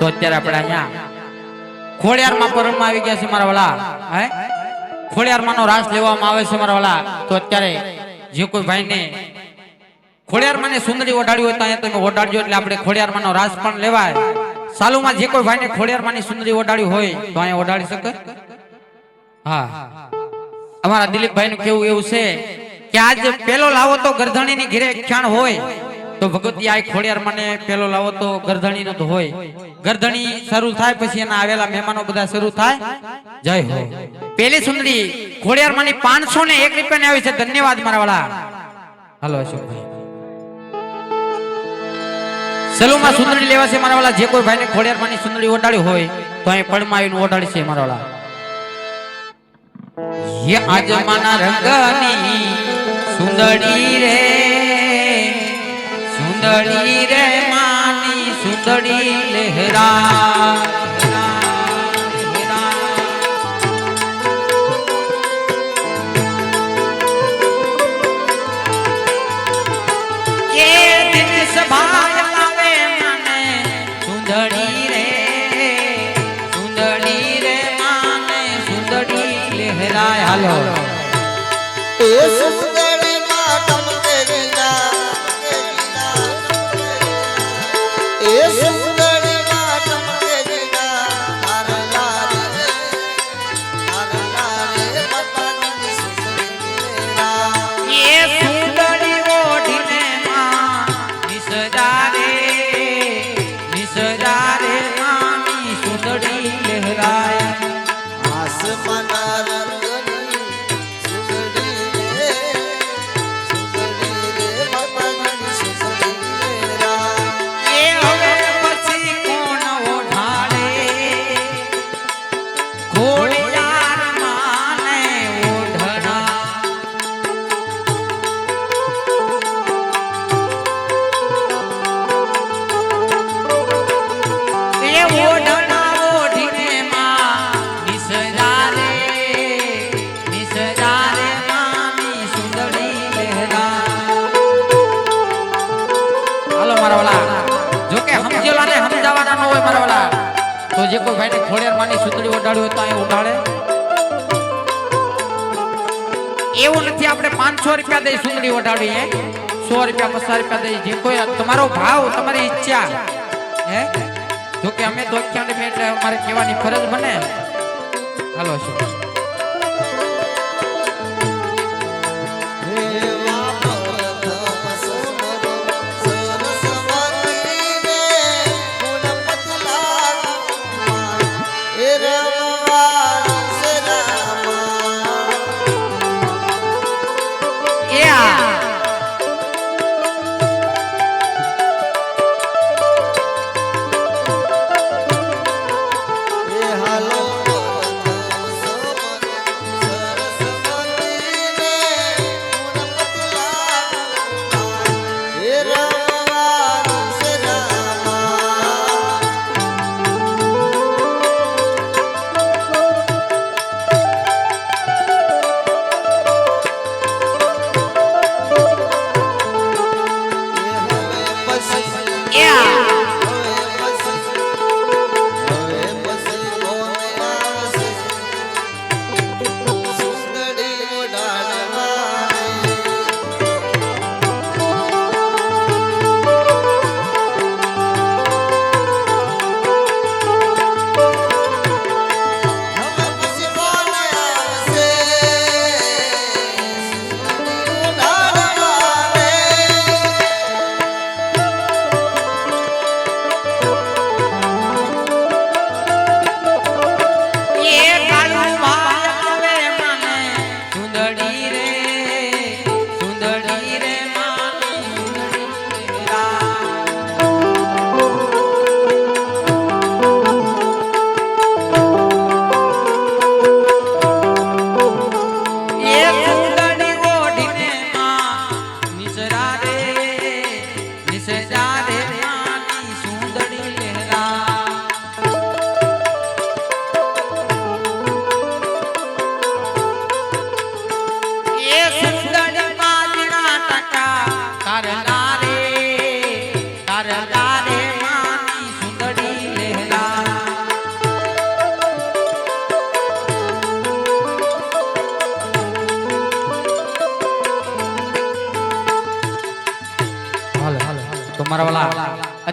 તો અત્યારે આપણે અહીંયા ખોડિયારમાં પરમ આવી ગયા છે મારા વાલા. હે? ખોડિયારમાં નો રાસ લેવામાં આવે છે મારા વાલા. તો અત્યારે જે કોઈ ભાઈને ખોડિયારમાં માને સુંદરી ઓઢાડી હોય તો અહીંયા તમે ઓઢાડજો એટલે આપણે ખોડિયારમાં નો રાસ પણ લેવાય. સાલુમાં જે કોઈ ભાઈને ખોડિયારમાં સુંદરી ઓઢાડી હોય તો અહીંયા ઓઢાડી શકે? હા. અમારા દિલીપભાઈ નું કેવું એવું છે કે આજ પેલો લાવો તો ગરધણી ની ઘેરે ખ્યાણ હોય. તો ભગવતી આ ખોડિયાર મને પેલો લાવો તો ગરધણી નો તો હોય ગરધણી શરૂ થાય પછી એના આવેલા મહેમાનો બધા શરૂ થાય જય હો પેલી સુંદરી ખોડિયાર માની પાંચસો ને એક રૂપિયા ની આવી છે ધન્યવાદ મારા વાળા હાલો અશોકભાઈ સલુમાં સુંદરી લેવા છે મારા વાળા જે કોઈ ભાઈને ખોડિયાર માની સુંદરી ઓડાડી હોય તો અહીં પડમાં આવીને ઓડાડી છે મારા વાળા ये आजमाना रंगनी सुंदरी रे સુંદરી રે માની સુંદરી લહેરા. જો કે સમજેલા સમજાવવાના ન હોય મારા વાળા તો જે કોઈ ભાઈને ખોડિયાર માની સુતળી ઓઢાડી હોય તો અહીં ઉઠાડે. એવું નથી, આપણે પાંચસો રૂપિયા દઈ સુંદરી ઓઢાડી સો રૂપિયા, પચાસ રૂપિયા દઈ. જે કોઈ, તમારો ભાવ, તમારી ઈચ્છા. હે? જો કે અમે તો એટલે અમારે કહેવાની ફરજ બને. હાલો, શું?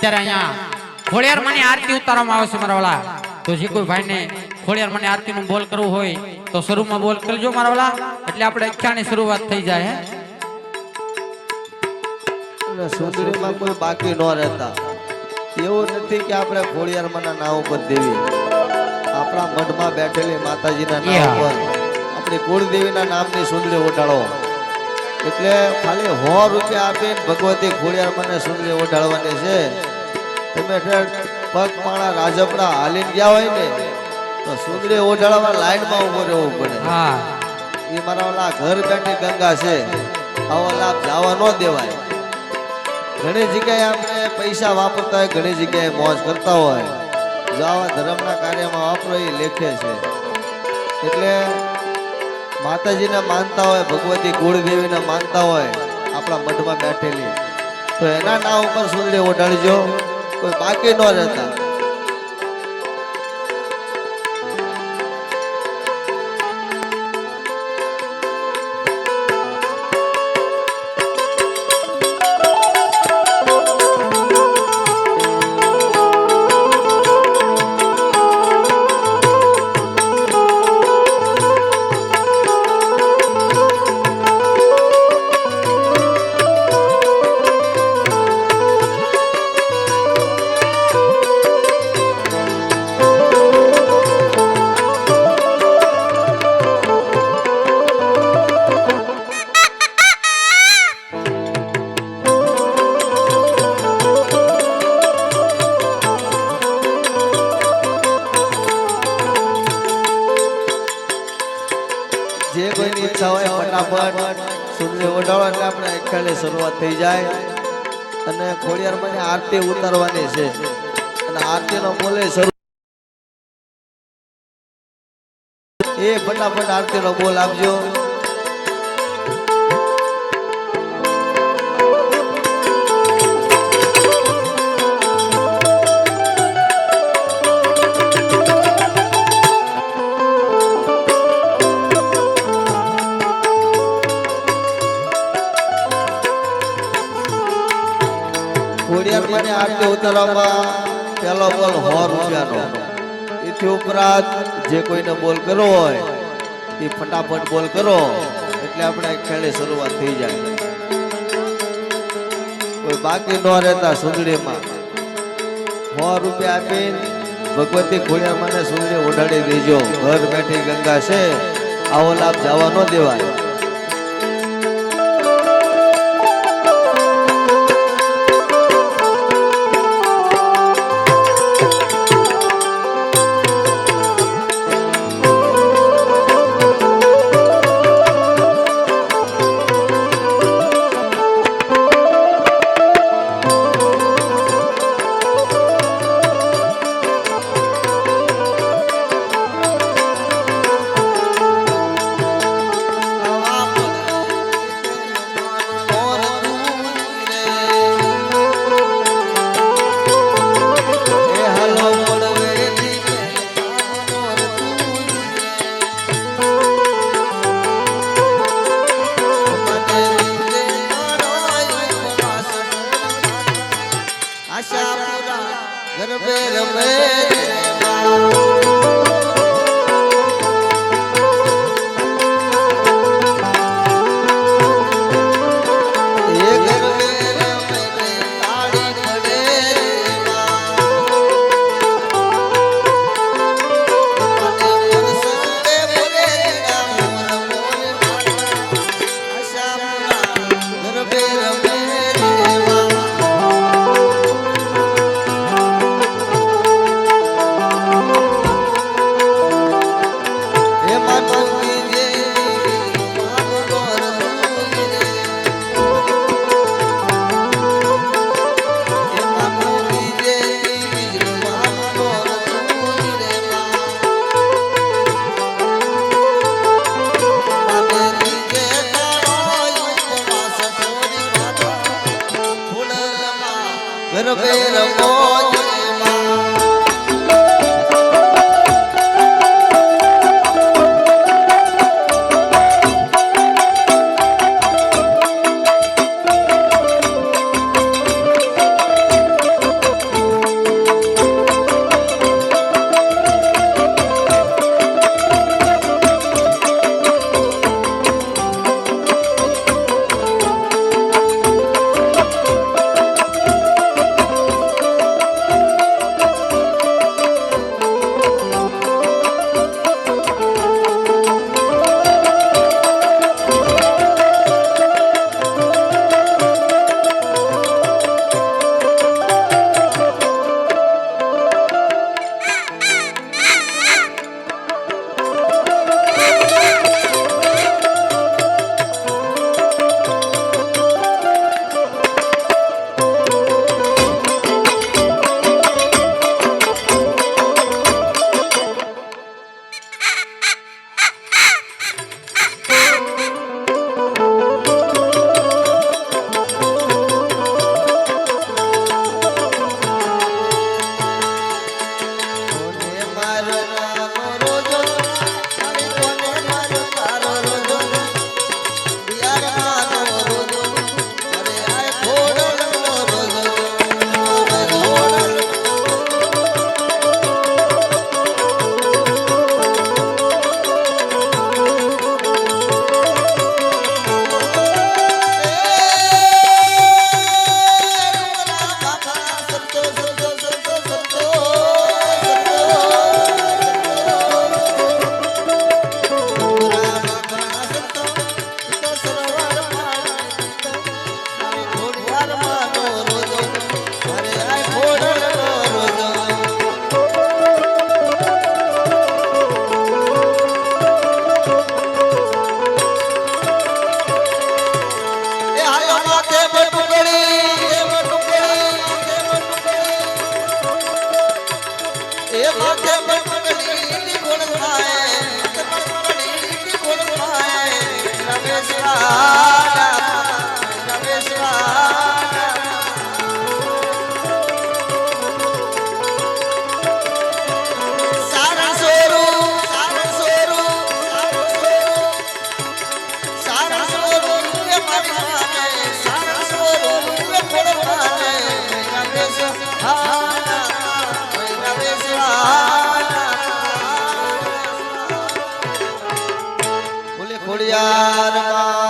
અત્યારે અહીંયા ખોળિયાર મને આરતી ઉતારવામાં આવે છે મારા વાળા તો જે કોઈ ભાઈને ખોળિયાર મને આરતી નું બોલ કરવું હોય તો શરૂમાં બોલ કરજો મારા વાળા એટલે આપણે અખ્યાની શરૂઆત થઈ જાય હે? સુંદરીમાં કોઈ બાકી ન રહેતા. એવું નથી કે આપણે ખોડિયારમાંના નામ ઉપર દેવી. આપણા મઢમાં બેઠેલી માતાજીના નામ. ઉપર. આપણી કુળદેવીના નામની સુંદરી ઓઢાળો. એટલે ખાલી સો રૂપિયા આપીને ભગવતી ખોડિયારમાંને સુંદરી ઓઢાળવાની છે. તમે પગ માણા રાજપડા હાલીને ગયા હોય ને તો સુંદરી ઓઢાડવા લાઈનમાં ઊભો રહેવું પડે. હા. એ મારા ઓલા ઘર બેઠી ગંગા છે. આવો લાભ જવા ન દેવાય. ઘણી જગ્યાએ આપણે પૈસા વાપરતા હોય ઘણી જગ્યાએ મોજ કરતા હોય. જો આવા ધર્મના કાર્યમાં વાપરો એ લેખે છે. એટલે માતાજીને માનતા હોય ભગવતી કુળદેવીને માનતા હોય આપણા મઠમાં બેઠેલી. તો એના નામ ઉપર સુંદરી ઓઢાડજો કોઈ બાકી ન રહેતા. ફટાફટ સુંદરી ઓઢાડો એટલે આપણે અખાડે શરૂઆત થઈ જાય. અને ખોડિયારમાં આરતી ઉતારવાની છે. અને આરતીનો બોલે શરૂ એ ફટાફટ આરતીનો બોલ આપજો. ઉતારવામાં પહેલો બોલ સો રૂપિયાનો એથી ઉપરાંત જે કોઈને બોલ કરવો હોય, એ ફટાફટ બોલ કરો, એટલે આપણે ખેડે શરૂઆત થઈ જાય. કોઈ બાકી ન રહેતા સુંદડીમાં સો રૂપિયા આપીને ભગવતી ખોડિયારમાંને સુંદડી ઓઢાડી દેજો. ઘર બેઠી ગંગા છે, આવો લાભ જવા ન દેવાય. રમે રમે রবের বুড়িয়ার মা